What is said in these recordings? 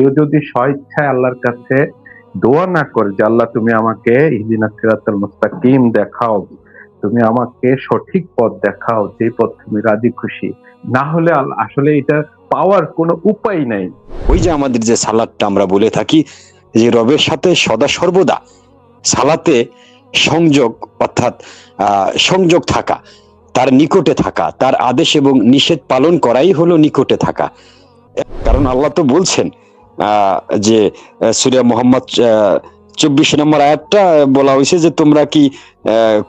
কেউ যদি স্বইচ্ছায় আল্লাহর কাছে দোয়া না করে যে, আল্লাহ, তুমি আমাকে ইহদিনা সিরাতাল মুস্তাকিম দেখাও, তুমি আমাকে সঠিক পথ দেখাও, যে পথ তুমি রাজি খুশি, না হলে আসলে এটা পাওয়ার কোনো উপায় নাই। ওই যে আমাদের যে সালাদটা আমরা বলে থাকি, যে রবের সাথে সদা সর্বদা সালাতে সংযোগ, অর্থাৎ সংযোগ থাকা, তার নিকটে থাকা, তার আদেশ এবং নিষেধ পালন করাই হলো নিকটে থাকা। কারণ আল্লাহ তো বলছেন যে সুরিয়া মোহাম্মদ চব্বিশ নম্বর আয়াতটা বলা হয়েছে যে তোমরা কি আহ,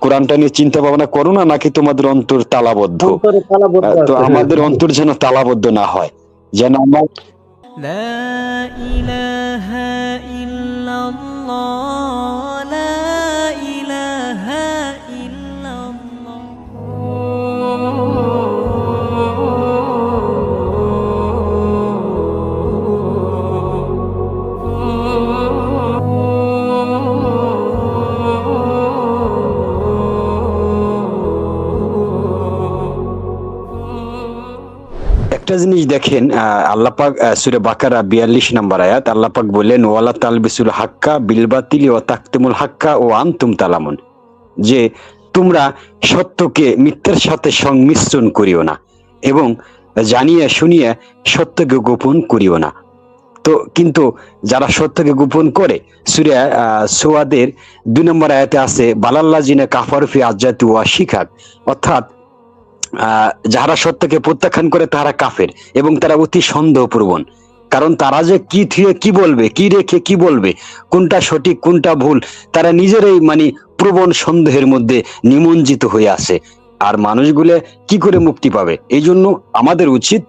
কোরআনটা নিয়ে চিন্তা ভাবনা করো না নাকি তোমাদের অন্তর তালাবদ্ধ অন্তরে তালাবদ্ধ আহ, তো আছে। আমাদের অন্তর যেন তালাবদ্ধ না হয় যেন আমরা لا إله إلا الله لا একটা জিনিস দেখেন আল্লাপাক সুরে বাকারা বিয়াল্লিশ নম্বর আয়াত আল্লাপাক বললেন, ওয়ালা তালবিসুল হাক্কা বিলবাতিলি ও তাকতিমুল হাক্কা ও আনতুম তালামুন যে তোমরা সত্যকে মিথ্যার সাথে সংমিশ্রণ করিও না এবং জানিয়া শুনিয়া সত্যকে গোপন করিও না। তো কিন্তু যারা সত্যকে গোপন করে, সুরে সোয়াদের দুই নম্বর আয়াতে আছে বালাল্লা জিনে কাফারফি আজাতি ওয়া শিখাক অর্থাৎ আহ, যারা সত্যকে প্রত্যাখ্যান করে তারা কাফের এবং তারা অতি সন্দেহপ্রবণ। কারণ তারা যে কি থিয়ে কি বলবে কি রেখে কি বলবে কোনটা সঠিক কোনটা ভুল তারা নিজেরাই মানে প্রবণ সন্দেহের মধ্যে নিমজ্জিত হয়ে আছে। আর মানুষগুলো কি করে মুক্তি পাবে? এই জন্য আমাদের উচিত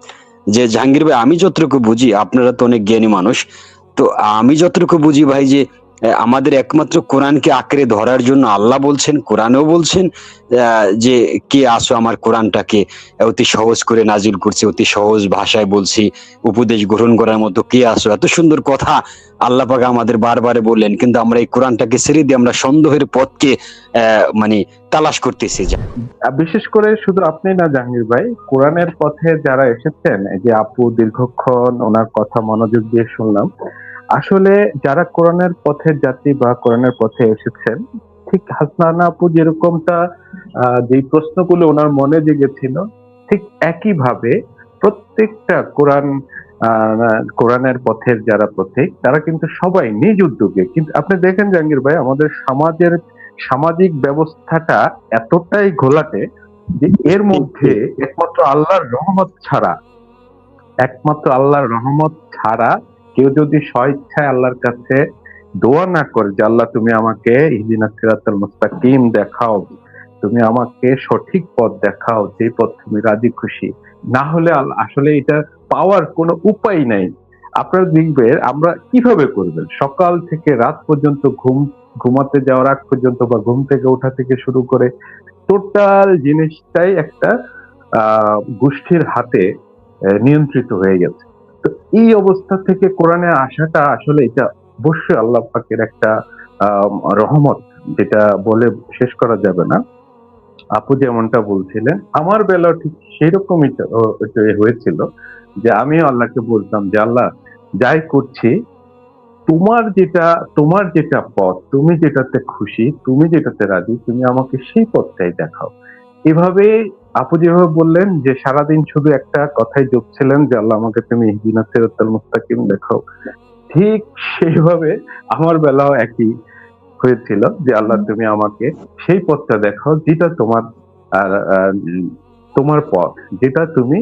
যে জাহাঙ্গীর ভাই আমি যতটুকু বুঝি আপনারা তো অনেক জ্ঞানী মানুষ তো আমি যতটুকু বুঝি ভাই যে আমাদের একমাত্র কোরআনকে আঁকড়ে ধরার জন্য আল্লাহ বলছেন, কোরআনেও বলছেন যে কে আসো আমার কোরআনটাকে অতি সহজ করে নাজিল করছে, অতি সহজ ভাষায় বলছি, উপদেশ গ্রহণ করার মতো কে আসো? এত সুন্দর কথা আল্লাহ পাক আমাদের বারবারে বললেন, কিন্তু আমরা এই কোরআনটাকে ছেড়ে দিয়ে আমরা সন্দেহের পথকে মানে তালাশ করতেছি। বিশেষ করে শুধু আপনি না, জাহাঙ্গীর ভাই, কোরআনের পথে যারা এসেছেন যে আপু দীর্ঘক্ষণ ওনার কথা মনোযোগ দিয়ে শুনলাম আসলে যারা কোরআনের পথের যাত্রী বা কোরআনের পথে এসেছেন, ঠিক হাসনানা আপু যেরকমটা যেই প্রশ্নগুলো ওনার মনে জেগেছিল, ঠিক একই ভাবে প্রত্যেকটা কোরআন কোরআনের পথের যারা পথিক তারা কিন্তু সবাই নিজ উদ্যোগে। কিন্তু আপনি দেখেন জাহাঙ্গীর ভাই, আমাদের সমাজের সামাজিক ব্যবস্থাটা এতটাই ঘোলাটে যে এর মধ্যে একমাত্র আল্লাহর রহমত ছাড়া, একমাত্র আল্লাহর রহমত ছাড়া কেউ যদি স্বইচ্ছায় আল্লাহর কাছে দোয়া না করে যে আল্লাহ তুমি আমাকে মুস্তাকিম দেখাও তুমি আমাকে সঠিক পথ দেখাও যে পথ তুমি রাজি খুশি না হলে আসলে এটা পাওয়ার কোনো উপায় নাই। আপনারা দেখবেন আমরা কীভাবে করবেন? সকাল থেকে রাত পর্যন্ত ঘুম ঘুমাতে যাওয়ার আগ পর্যন্ত বা ঘুম থেকে ওঠা থেকে শুরু করে টোটাল জিনিসটাই একটা আহ, গোষ্ঠীর হাতে নিয়ন্ত্রিত হয়ে গেছে। তো এই অবস্থা থেকে কোরআনে আসাটা আসলে এটা অবশ্যই আল্লাহ পাকের একটা রহমত, যেটা বলে শেষ করা যাবে না। আপু যেমনটা বলছিলেন, আমার বেলাও ঠিক সেরকমই হয়েছিল যে আমি আল্লাহকে বলতাম যে, আল্লাহ, যাই করছি, তোমার যেটা তোমার যেটা পথ, তুমি যেটাতে খুশি, তুমি যেটাতে রাজি, তুমি আমাকে সেই পথটাই দেখাও। এভাবে আপু যেভাবে বললেন যে সারাদিন শুধু একটা কথাই জপছিলেন যে আল্লাহ আমাকে তুমি ইহদিনা সিরাতাল মুস্তাকিম দেখাও ঠিক সেইভাবে আমার বেলাও একই হয়েছিল যে আল্লাহ তুমি আমাকে সেই পথটা দেখাও যেটা তোমার তোমার পথ যেটা তুমি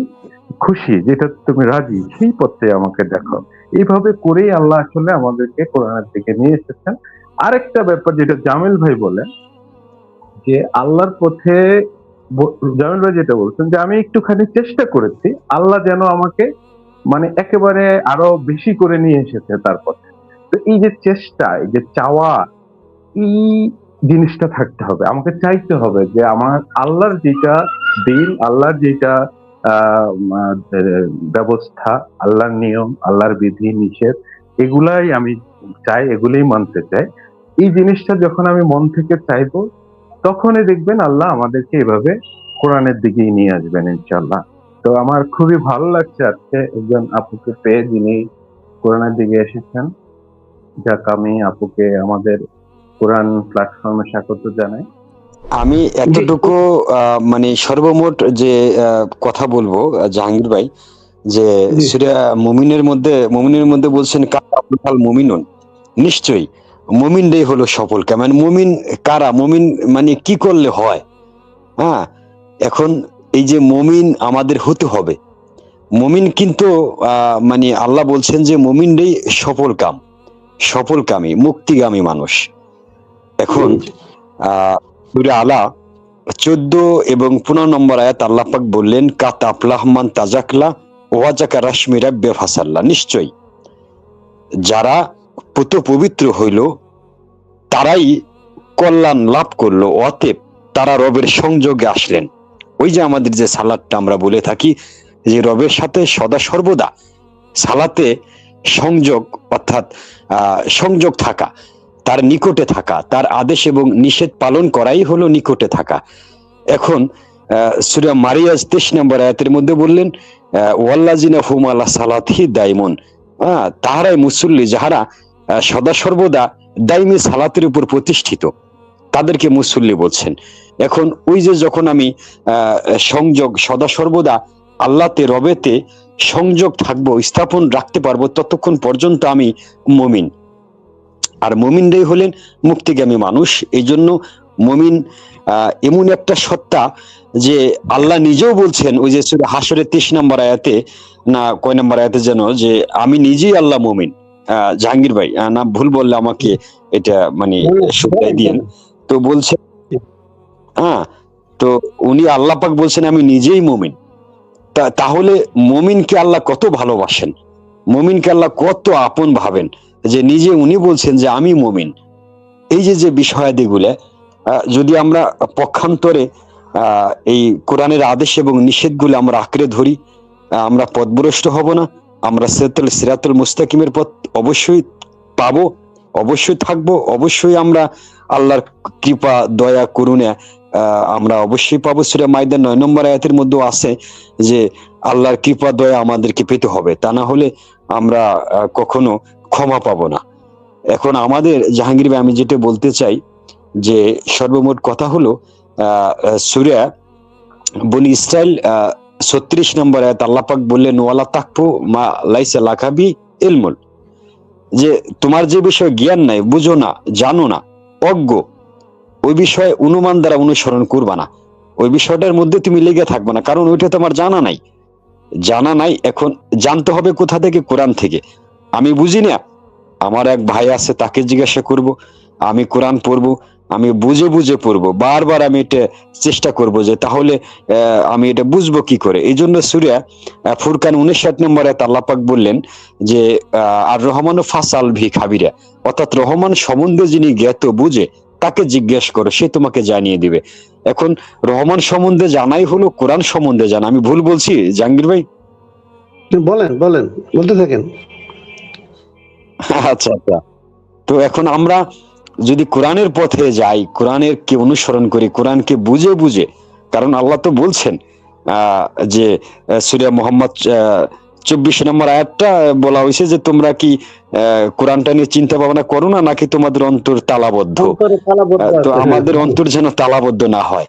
খুশি যেটা তুমি রাজি সেই পথে আমাকে দেখাও এইভাবে করেই আল্লাহ আসলে আমাদেরকে কোরআনের দিকে নিয়ে এসেছেন। আরেকটা ব্যাপার যেটা জামিল ভাই বলেন যে আল্লাহর পথে জামিল ভাই যেটা বলছেন যে আমি একটুখানি চেষ্টা করেছি, আল্লাহ যেন আমাকে মানে একেবারে আরও বেশি করে নিয়ে এসেছে তার পথে তো এই যে চেষ্টা, এই যে চাওয়া, এই জিনিসটা থাকতে হবে। আমাকে চাইতে হবে যে আমার আল্লাহর যেটা দিন, আল্লাহর যেটা ব্যবস্থা, আল্লাহর নিয়ম, আল্লাহর বিধি, নিষেধ, এগুলাই আমি চাই, এগুলোই মানতে চাই। এই জিনিসটা যখন আমি মন থেকে চাইব তখনই দেখবেন আল্লাহ আমাদেরকে এভাবে কোরআনের দিকেই নিয়ে আসবেন ইনশাল্লাহ তো আমার খুবই ভালো লাগছে আজকে একজন আপুকে পেয়ে যিনি কোরআনের দিকে এসেছেন। যাক আমি আপুকে আমাদের কোরআন প্ল্যাটফর্মে স্বাগত জানাই। আমি এতটুকু আহ, মানে সর্বমোট যে কথা বলব জাহাঙ্গীর ভাই যে সেটা মুমিনের মধ্যে মুমিনের মধ্যে বলছেন কাল মুমিনুন। নিশ্চয়ই। মুমিনটাই হলো সফল। মানে মুমিন কারা? মুমিন মানে কি করলে হয়? হ্যাঁ? এখন এই যে মুমিন আমাদের হতে হবে। মুমিন কিন্তু মানে আল্লাহ বলছেন যে মুমিনটাই সফল কাম সফল কামী মুক্তিগামী মানুষ। এখন আলা চোদ্দ এবং পনেরো নম্বর আয়াত আল্লাহ পাক বললেন কাত আফলাহমান তাজাকলা ওয়াজাকা রাশমিরা বেফাসাল্লা নিশ্চয়ই। যারা পুত পবিত্র হইল, তারাই কল্যাণ লাভ করল, অতএব তারা রবের সংযোগে আসলেন। ওই যে আমাদের যে সালাদটা আমরা বলে থাকি, যে রবের সাথে সদা সর্বদা সালাতে সংযোগ, অর্থাৎ সংযোগ থাকা, তার নিকটে থাকা, তার আদেশ এবং নিষেধ পালন করাই হলো নিকটে থাকা। এখন সুরা মারিয়াজ তেইশ নম্বর আয়াতের মধ্যে বললেন ওয়াল্লাজিনা হুম আল্লাহ সালাতহি দাইমন। তাহারাই মুসল্লি যাহারা সদা সর্বদা দাইমি সালাতের উপর প্রতিষ্ঠিত। তাদেরকে মুসল্লি বলছেন। এখন ওই যে যখন আমি সংযোগ সদা সর্বদা আল্লাহতে, রবেতে সংযোগ থাকব, স্থাপন রাখতে পারব, ততক্ষণ পর্যন্ত আমি মমিন। আর মমিনরাই হলেন মুক্তিগামী মানুষ। এই জন্য মমিন এমন একটা সত্তা যে আল্লাহ নিজেও বলছেন, ওই যে হাসরের তেইশ নম্বর আয়াতে, না, কয় নম্বর আয়াতে যেন, যে আমি নিজেই আল্লাহ মমিন। জাহাঙ্গীর ভাই না ভুল বললে আমাকে এটা মানে শুধরাই দিয়েন। তো বলছে হ্যাঁ তো উনি আল্লাহ পাক বলছেন আমি নিজেই মমিন। তাহলে মমিনকে আল্লাহ কত ভালোবাসেন? মমিনকে আল্লাহ কত আপন ভাবেন? যে নিজে উনি বলছেন যে আমি মমিন। এই যে যে বিষয়াদিগুলো যদি আমরা পক্ষান্তরে আহ, এই কোরআনের আদেশ এবং নিষেধগুলো আমরা আঁকড়ে ধরি আমরা পথভ্রষ্ট হব না। আমরা সিরাতুল সিরাতুল মুস্তাকিমের পথ অবশ্যই পাব, অবশ্যই থাকব, অবশ্যই আমরা আল্লাহর কৃপা, দয়া, করুণা আমরা অবশ্যই পাবো। সুরা মাইদান নয় নম্বর আয়াতের মধ্যেও আছে যে, আল্লাহর কৃপা, দয়া আমাদেরকে পেতে হবে। তা না হলে আমরা কখনো ক্ষমা পাবো না। এখন আমাদের জাহাঙ্গীর ভাই, আমি যেটা বলতে চাই যে, সর্বমোট কথা হলো, আহ সুরা বনি ইসরায়েল ছত্রিশ নম্বর আয়াত আল্লাহ পাক বললেন, ওয়ালা তাকফু মা লাইসা লাখাবি ইলমুল। যে তোমার যে বিষয়ে জ্ঞান নাই, বুঝো না, জানো না, অজ্ঞ। ওই বিষয়ে অনুমান দ্বারা অনুসরণ করবা না। ওই বিষয়টার মধ্যে তুমি লেগে থাকবে না, কারণ ওইটা তোমার জানা নাই। জানা নাই, এখন জানতে হবে কোথা থেকে, কোরআন থেকে। আমি বুঝি না, আমার এক ভাই আছে, তাকে জিজ্ঞাসা করব, আমি কোরআন পড়ব আমি বুঝে বুঝে পড়ব বারবার আমি এটা চেষ্টা করব যে তাহলে আমি এটা বুঝব কি করে? এই জন্য সুরিয়া ফুরকান উনিশ নম্বরে আল্লাহ পাক বললেন যে আর রহমান ফাসাল ভি খাবিরা অর্থাৎ রহমান সম্বন্ধে যিনি জ্ঞাত বুঝে তাকে জিজ্ঞেস করো সে তোমাকে জানিয়ে দিবে। এখন রহমান সম্বন্ধে জানাই হলো কোরআন সম্বন্ধে জানা। আমি ভুল বলছি জাহাঙ্গীর ভাই? বলেন বলেন বলতে থাকেন। আচ্ছা আচ্ছা। তো এখন আমরা যদি কোরআনের পথে যাই কোরআনের কে অনুসরণ করি কোরআনকে বুঝে বুঝে কারণ আল্লাহ তো বলছেন আহ, যে সুরিয়া মোহাম্মদ চব্বিশ নম্বর আয়াতটা বলা হয়েছে যে তোমরা কি আহ, কোরআনটা নিয়ে চিন্তা ভাবনা করো না নাকি তোমাদের অন্তর তালাবদ্ধ তো হ্যাঁ। আমাদের অন্তর যেন তালাবদ্ধ না হয়